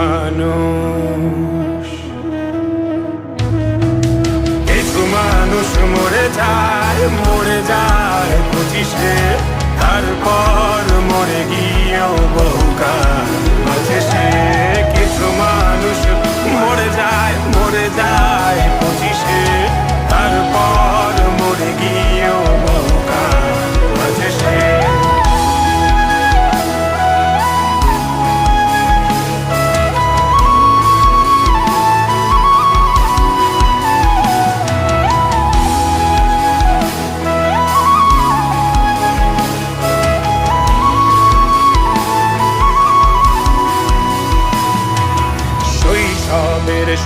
মানুষ। কিছু মানুষ মরে যায় মরে যায় পঁচিশে তারপর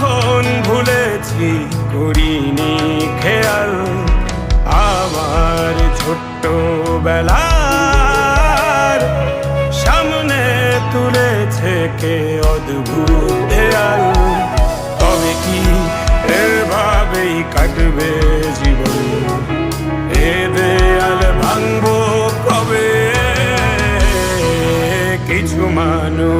কখন ভুলেছি করিনি খেয়াল, আমার ছোট্ট বেলার সামনে তুলেছে কে অদ্ভুত দেয়াল তবে কি এভাবেই কাটবে জীবন? এ দেয়াল কবে? কিছু মানুষ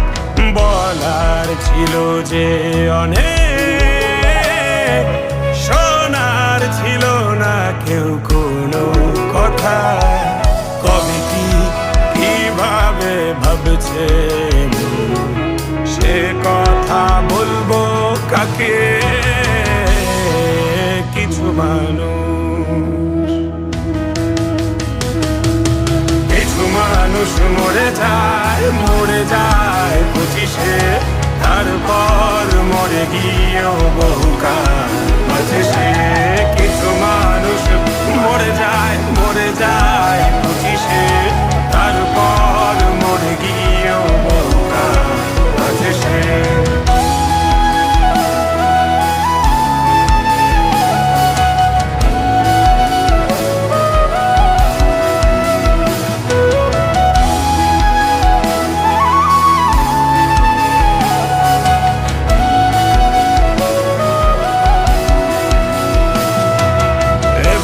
ছিল যে অনেক, শোনার ছিল না কেউ কোনো কথা। কবে কীভাবে ভাবছে সে কথা বলব কাকে? কিছু মানুষ কিছু মানুষ মরে যায়। গিয়েও বহুকাল